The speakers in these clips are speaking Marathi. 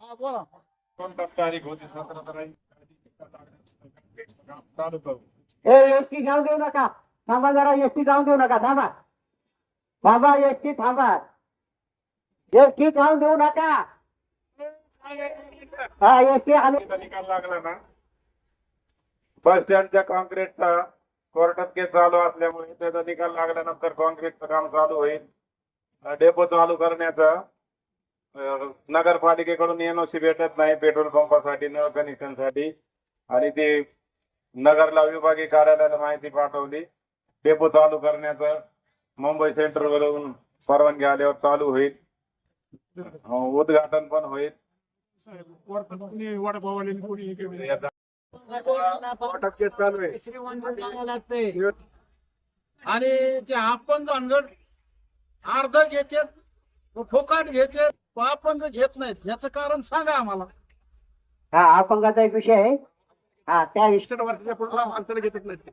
हा बोला. कोणता तारीख होती सतरा तारीख. चालू करू एसटी जाऊन देऊ नका. थांबा जरा एसटी जाऊन देऊ नका. थांबा. बाबा एसटी थांबा. एसटी जाऊन देऊ नका. हा एसटी इथं निकाल लागला ना. बस स्टँडच्या कॉन्क्रीटचा कोर्टात केस चालू असल्यामुळे त्याचा निकाल लागल्यानंतर कॉन्क्रीटचं काम चालू होईल. डेपो चालू करण्याचा. नगरपालिकेकडून एनओसी भेटत नाही पेट्रोल पंपासाठी नळ कनेक्शनसाठी आणि ते नगरला विभागीय कार्यालयाला माहिती पाठवली. डेपो चालू करण्याचं मुंबई सेंट्रल वरून परवानगी आल्यावर चालू होईल. अं, उद्घाटन पण होईल. आणि ते आपण भानगड अर्ध घेतात फोकाट घेतात. अपंग घेत नाहीत याचं कारण सांगा आम्हाला हा अपंगाचा एक विषय आहे हा त्या इष्ट वर्षाच्या पुढला माणसाला घेतच नाहीत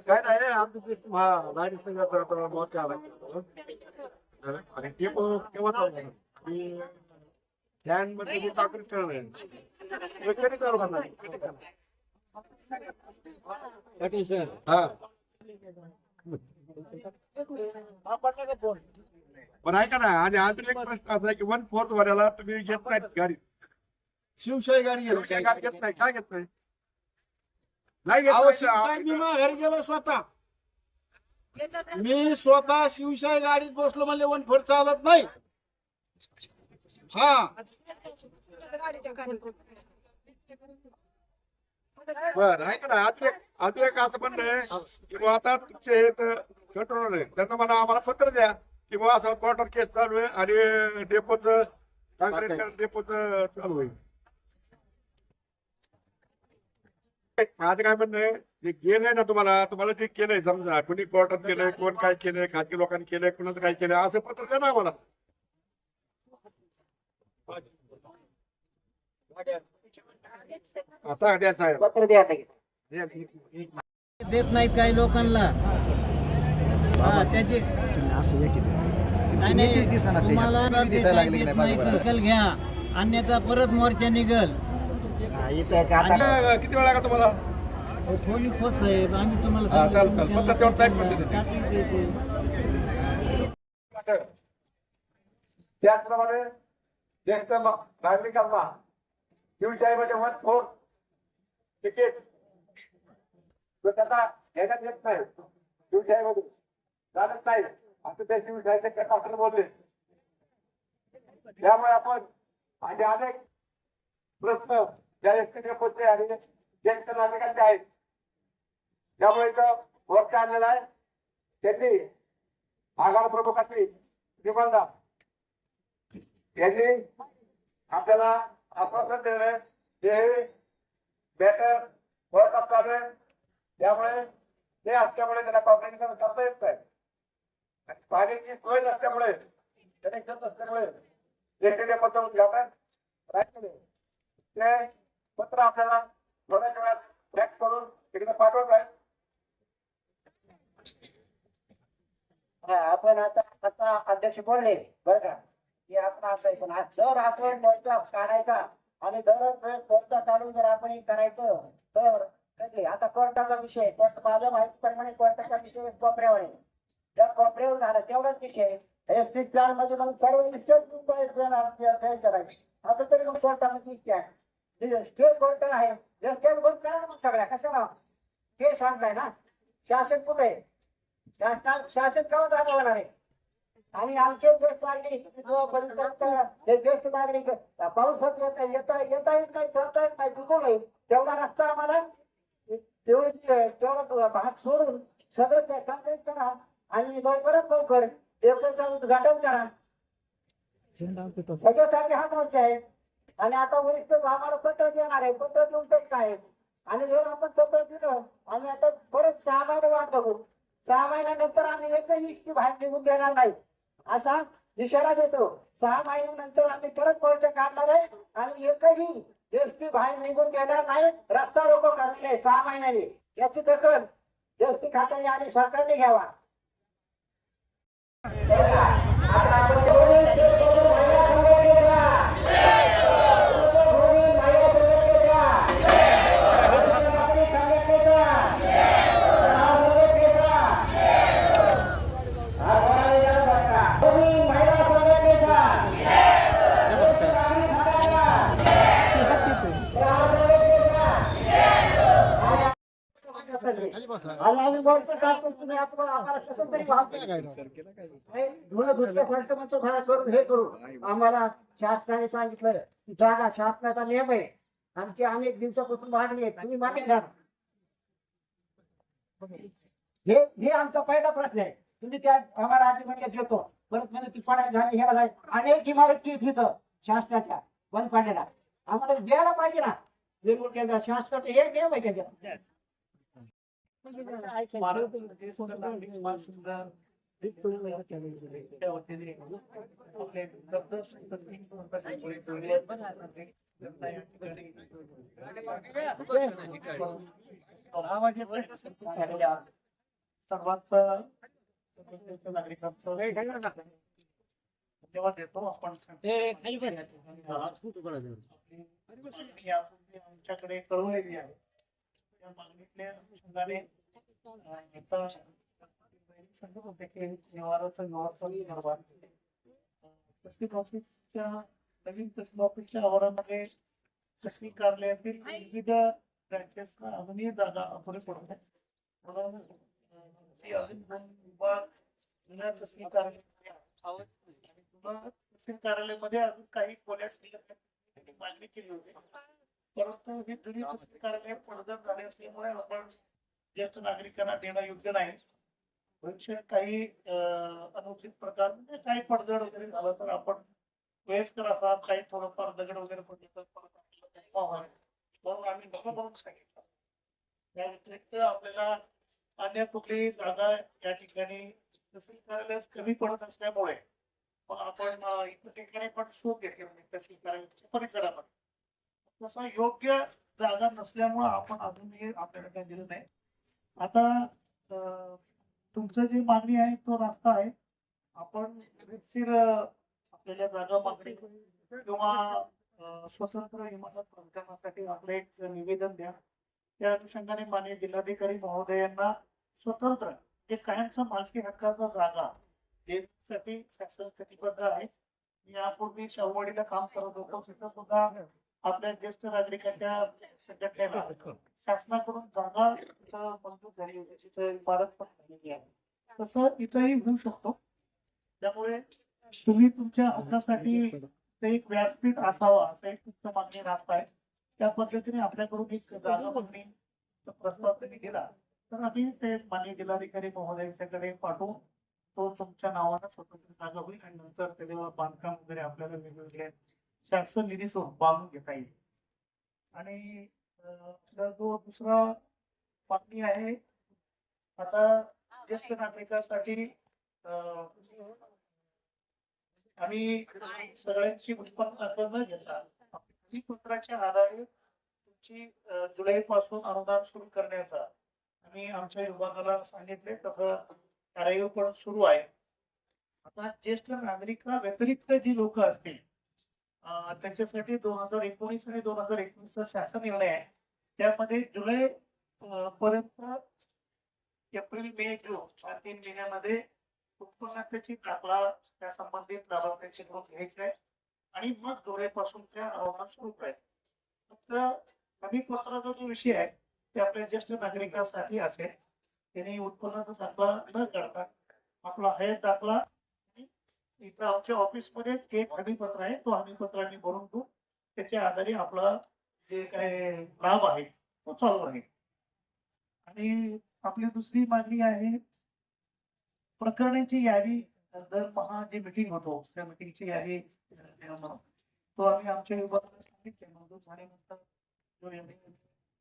काय नाही आमचं ते हा, लाईन संघाचा आता मोर्चा आला. आणि ते पण केव्हा चालू होणार? आणि फॅनमध्ये जे काँक्रीट करणार आहे. ते कधी चालू करणार? कधी करणार? हा. पण ऐका ना आणि अजून एक प्रश्न असा आहे की वन फोर्थ वाल्याला तुम्ही घेत नाहीत गाडी शिवशाही गाडी घेत शिवशाही गाडी घेत नाही काय घेत नाही? नाही घेत नाही. शिवशाही मी माघारी गेलो स्वतः. मी स्वतः शिवशाही गाडीत बसलो म्हणले वन फोर्थ चालत नाही. हा. बर ऐका ना अजून एक असं म्हणणं आहे की बुवा आता तुमचे कंट्रोलर आहे त्यांना मला आम्हाला पत्र द्या की बुवा असं क्वार्टर केस चालू आहे आणि डेपोच डेपोच चालू आहे माझं काय म्हणणं आहे जे गेलंय ना तुम्हाला तुम्हाला जे केलंय समजा कुणी कोर्टात केलंय कोण काय केलंय खाजगी लोकांनी केलंय कुणाचं काय केलंय असं पत्र द्या ना आम्हाला. आता द्या साहेब. पत्र द्या. देत नाहीत काही लोकांना. हा, त्याची नाही, नाही, तुम्हाला देता येत नाही, दखल घ्या. अन्यथा परत मोर्चा निघल. हा, इथं एक आता आता किती वेळा का तुम्हाला? कोणी खोत साहेब आम्ही तुम्हाला हा, चालेल. फक्त तेवढं टाईप. टाकीच. त्याचप्रमाणे ज्येष्ठ म- नागरिकांना शिवशाहीमध्ये वन फोर तिकीट. तो त्यांना घेण्यात येत नाही. शिवशाहीमध्ये चालत नाही. असं त्या शिवशाहीचे डॉक्टर बोलले. त्यामुळे आपण आणि अनेक प्रश्न ज्या एसटी पोचले आणि ज्येष्ठ नागरिकांचे आहेत. त्यामुळे इथं वरती आणलेला आहे. त्यांनी आगार प्रमुखांनी निबंधा यांनी आपल्याला आश्वासन ते बॅटर वर्क अप चालू आहे त्यामुळे ते असल्यामुळे त्याला कॉम्प्लेक्शन करता येत नाही. आणि पाण्याची सोय नसल्यामुळे कनेक्शन नसल्यामुळे एसटीने पत्र उद्घाटन राहिलेलं ते पत्र आपल्याला थोड्याच वेळात फॅक्स करून तिकडे पाठवत आहे हा, आपण आता आता अध्यक्ष बोलले बरं का? की आपण असं पण जर आपण मोर्चा काढायचा आणि दरच वेळेस कोर्ट काढून जर आपण हे करायचं तर कधी? आता कोर्टाचा विषय कोर्ट माझ्या माहितीप्रमाणे कोर्टाचा विषय कोपऱ्यावर आहे. त्या कोपऱ्यावर झाला तेवढाच विषय एस टी प्लॅनमध्ये मग सर्व स्टेट द्यायचं असं तरी मग कोर्टामध्ये स्टेट कोर्ट आहे स्टेट बंद करा ना मग सगळ्या. कशाला ते सांगताय ना? शासन कुठे शासन शासन केव्हा जागा होणार आहे? आणि आमचे ज्येष्ठ नागरिक जोपर्यंत हे ज्येष्ठ नागरिक पाऊस होत येत येता येता येत नाही चालता येत नाही चुकू नाही तेवढा रस्ता आम्हाला तेवढं तेवढा भाग सोडून सगळं ते करा आणि लवकरात लवकर डेपोचं उद्घाटन करा. सगळ्यासाठी हा मोर्चा आहे. आणि आता वरिष्ठ आम्हाला पत्र देणार आहे. पत्र देऊन तेच काय आणि जर आपण पत्र दिलं आम्ही आता परत सहा महिने वाट बघू. सहा महिन्यानंतर आम्ही एकही इष्टी बाहेर निघून देणार नाही. असा इशारा देतो. सहा महिन्यानंतर आम्ही परत मोर्चा काढणार आहे आणि एकही एसटी बाहेर निघून देणार नाही. रस्ता रोको करणार आहे सहा महिन्याने. याची दखल एसटी खात्याने आणि सरकारने घ्यावा. आणि आम्ही बोलतो का पण तुम्ही आपण आम्हाला कसं तरी धुणं म्हणतो करून हे करू. आम्हाला शासनाने सांगितलं की जागा शासनाचा नियम आहे. आमची अनेक दिवसापासून मागणी आहे. तुम्ही मागे घ्या हे हे आमचा पहिला प्रश्न आहे. तुम्ही त्या आम्हाला आधी म्हणले देतो. परत म्हणजे ती पडायला झाली ह्याला झाली अनेक इमारती तिथं शासनाच्या बंद पाडलेल्या आम्हाला द्यायला पाहिजे ना. निर्मूल केंद्र शासनाचं हे नियम आहे त्याच्यात. सर्वात नागरिकांचं जेव्हा देतो आपण आमच्याकडे कळवलेली आहे ऑफिसच्या आवारामध्ये तहसील कार्यालयातील विविध ब्रँचेसना अजूनही जागा अपुरे पडत म्हणून ती अजून दोन विभाग जुन्या तहसील कार्यालयामध्ये आहेत. तहसील कार्यालयामध्ये अजून काही खोल्या शिल्लक मागणी केली होती परंतु ही जुनी तहसील कार्यालय पडझड झाले असल्यामुळे आपण ज्येष्ठ नागरिकांना देणं योग्य नाही. भविष्यात काही अनुचित प्रकार म्हणजे काही पडझड वगैरे झालं तर आपण वयस्कर असा काही थोडंफार दगड वगैरे पडले तर. म्हणून आम्ही नको म्हणून सांगितलं. या व्यतिरिक्त आपल्याला अन्य कुठलीही जागा या ठिकाणी तहसील कार्यालयास कमी पडत असल्यामुळे आपण इतर ठिकाणी पण शोध घेतले म्हणजे तहसील कार्यालयाच्या परिसरामध्ये. तसं योग्य जागा नसल्यामुळे आपण अजूनही आपल्याला काय दिलं नाही. आता तुमचं जी मागणी आहे तो रास्ता आहे. आपण रितसर आपल्याला जागा मागणी किंवा स्वतंत्र इमारत बांधकामासाठी आपलं एक निवेदन द्या. त्या अनुषंगाने माननीय जिल्हाधिकारी महोदयांना स्वतंत्र जे कायमचा मालकी हक्काचा जागा देण्यासाठी शासन कटिबद्ध आहे मी यापूर्वी शाहूवाडीला काम करत होतो तिथं सुद्धा आपल्या ज्येष्ठ नागरिकांच्या संघटनेला शासनाकडून जागा तिथं मंजूर झाली होती तिथं इमारत पण झालेली आहे. तसं इथंही होऊ शकतो. त्यामुळे तुम्ही तुमच्या हक्कासाठी एक व्यासपीठ असावा असं एक तुमचं मागणी राहत आहे. त्या पद्धतीने आपल्याकडून एक जागा मागणी प्रस्ताव तुम्ही दिला. तर आम्ही ते माननीय जिल्हाधिकारी महोदयांच्याकडे पाठवून तो तुमच्या नावानं स्वतंत्र जागा होईल आणि नंतर त्याच्यावर बांधकाम वगैरे आपल्याला वेगवेगळे शासन निधीतून बांधून घेता येईल. आणि जो दुसरा मागणी आहे आता ज्येष्ठ नागरिकांसाठी आम्ही सगळ्यांची उत्पन्न अर्ज न घेता पत्राच्या आधारे तुमची जुलै पासून अनुदान सुरू करण्याचा आम्ही आमच्या विभागाला सांगितले तसं कार्यक्रम पण सुरू आहे. आता ज्येष्ठ नागरिका व्यतिरिक्त जी लोक असतील त्यांच्यासाठी दोन हजार एकोणीस आणि दोन हजार एकोणीसचा शासन निर्णय आहे. त्यामध्ये जुलै पर्यंत एप्रिल मे जून या तीन महिन्यामध्ये उत्पन्नाची दाखला त्या संबंधित लाभार्थ्यांची नोंद घ्यायची आहे. आणि मग जुलैपासून त्या अहवाल सुरू करायचे फक्त हमीपत्राचा जो विषय आहे ते आपल्या ज्येष्ठ नागरिकांसाठी असेल. त्यांनी उत्पन्नाचा दाखला न काढता आपला हयात दाखला आमच्या ऑफिसमध्येच एक हमीपत्र आहे. तो हमीपत्र आम्ही भरून घेऊ त्याच्या आधारे आपला जे काय लाभ आहे तो चालू राहील. आणि आपली दुसरी मागणी आहे प्रकरणाची यादी दर पहा जी मिटिंग होतो त्या मिटिंगची यादी तो आम्ही आमच्या विभागाला सांगितले. मंजूर झाल्यानंतर जो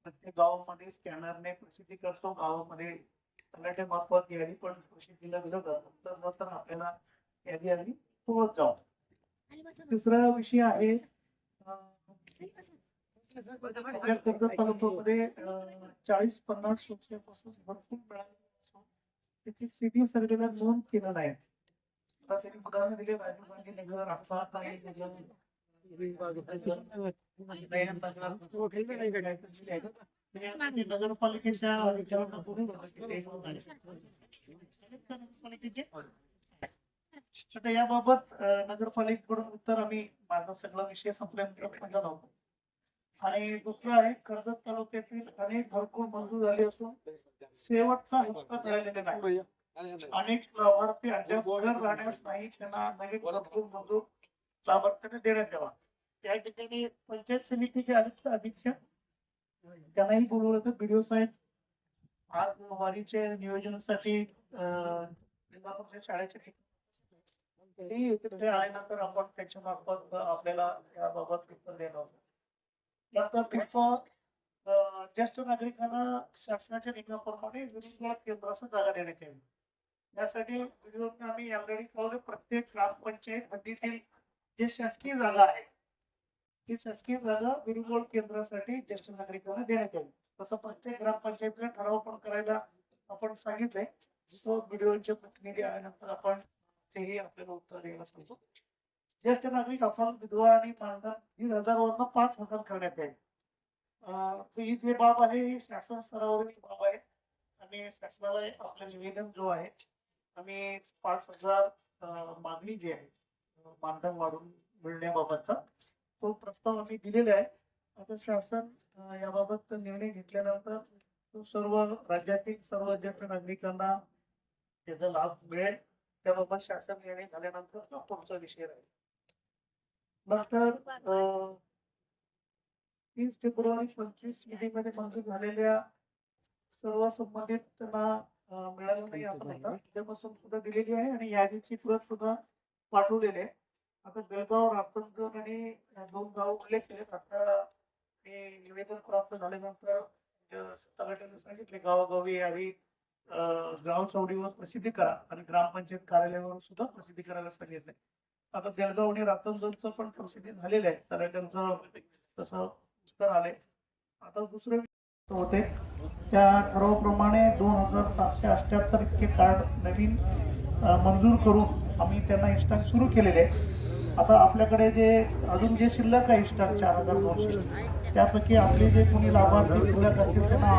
प्रत्येक गावामध्ये स्कॅनरने प्रसिद्धी करतो. गावामध्ये तलाठ्या मार्फत यादी पण प्रसिद्धीला दिलं तर नंतर आपल्याला यादी आली. पोहोच जाऊ दुसरा विषय आहे अं, आपल्या कर्जत तालुक्यामध्ये अं, चाळीस पन्नास वर्षापासून भरपूर मिळाले त्याची सिटी सर्वेला नोंद केलं नाही आता त्यांनी उदाहरण दिले राजीव गांधी नगर अपघात आहे नगर, म्हणजे नगरपालिकेच्या नगरपालिकेचे आता याबाबत नगरपालिकेकडून उत्तर आम्ही माझा सगळा विषय संपल्यानंतर म्हणणार आहोत आणि दुसरं आहे कर्जत तालुक्यातील अनेक घरकुल मंजूर झाले असून शेवटचा हप्ता मिळालेला नाही. अनेक लाभार्थी अद्याप घर राहण्यास नाही त्यांना नवीन घरकुल मंजूर लाभार्थ्यांना देण्यात यावा. या ठिकाणी पंचायत समितीचे अध्यक्ष अधीक्षक त्यांनाही बोलवलं होतं बीडीओ साहेब आज वारीच्या नियोजनासाठी जिल्हा परिषद शाळेच्या ठिकाणी तिथे आल्यानंतर आपण त्याच्या मार्फत आपल्याला याबाबत उत्तर देणार नंतर ज्येष्ठ नागरिकांना शासनाच्या नियमाप्रमाणे विधिमंडळ केंद्राचा जागा देण्यात यावी. यासाठी आम्ही ऑलरेडी कळवलं प्रत्येक ग्रामपंचायत हद्दीतील जे शासकीय जागा आहे ती शासकीय जागा विधिमंडळ केंद्रासाठी ज्येष्ठ नागरिकांना देण्यात यावी. तसं प्रत्येक ग्रामपंचायतीला ठराव पण करायला आपण सांगितलंय. तो व्हिडिओचे प्रतिनिधी आल्यानंतर आपण तेही आपल्याला उत्तर द्यायला सांगतो. ज्येष्ठ नागरिक आपण विधवा आणि मानधन दीड हजारवरनं पाच हजार करण्यात येईल ही जे बाब आहे ही शासन स्तरावरील बाब आहे. आणि शासनाला आपलं निवेदन जो आहे आम्ही पाच हजार मागणी जी आहे मानधन वाढून मिळण्याबाबतचा तो प्रस्ताव आम्ही दिलेला आहे. आता शासन याबाबत निर्णय घेतल्यानंतर तो सर्व राज्यातील सर्व ज्येष्ठ नागरिकांना त्याचा लाभ मिळेल. त्याबाबत शासन निर्णय झाल्यानंतर तो पुढचा विषय राहील नंतर तीस फेब्रुवारी पंचवीसमध्ये मंजूर झालेल्या सर्व संबंधित त्यांना मिळालं नाही असं म्हणतात. त्यापासून सुद्धा दिलेली आहे आणि यादीची प्रत सुद्धा पाठवलेली आहे. आता बेळगाव रातनगर आणि दोन गाव उल्लेख केलेत. आता हे निवेदन प्राप्त झाल्यानंतर अं, तलाठ्याने सांगितले गावोगावी आधी ग्राउंड चौडीवर प्रसिद्धी करा आणि ग्रामपंचायत कार्यालयावर सुद्धा प्रसिद्धी करायला सांगितलंय. आता जळगाव आणि रातनगरचं पण प्रसिद्धी झालेलं आहे. तर त्यांचं तसं उत्तर आले आता दुसरे होते त्या ठरावाप्रमाणे दोन हजार सातशे अठ्याहत्तर इतके कार्ड नवीन मंजूर करून आम्ही त्यांना इन्स्टॉल सुरू केलेले आहे आता आपल्याकडे जे अजून जे शिल्लक आहे इन्स्टॉल चार हजार दोनशे त्यापैकी आपले जे कोणी लाभार्थी शिल्लक असतील त्यांना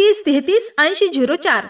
तीस तेहतीस ऐंशी झिरो चार.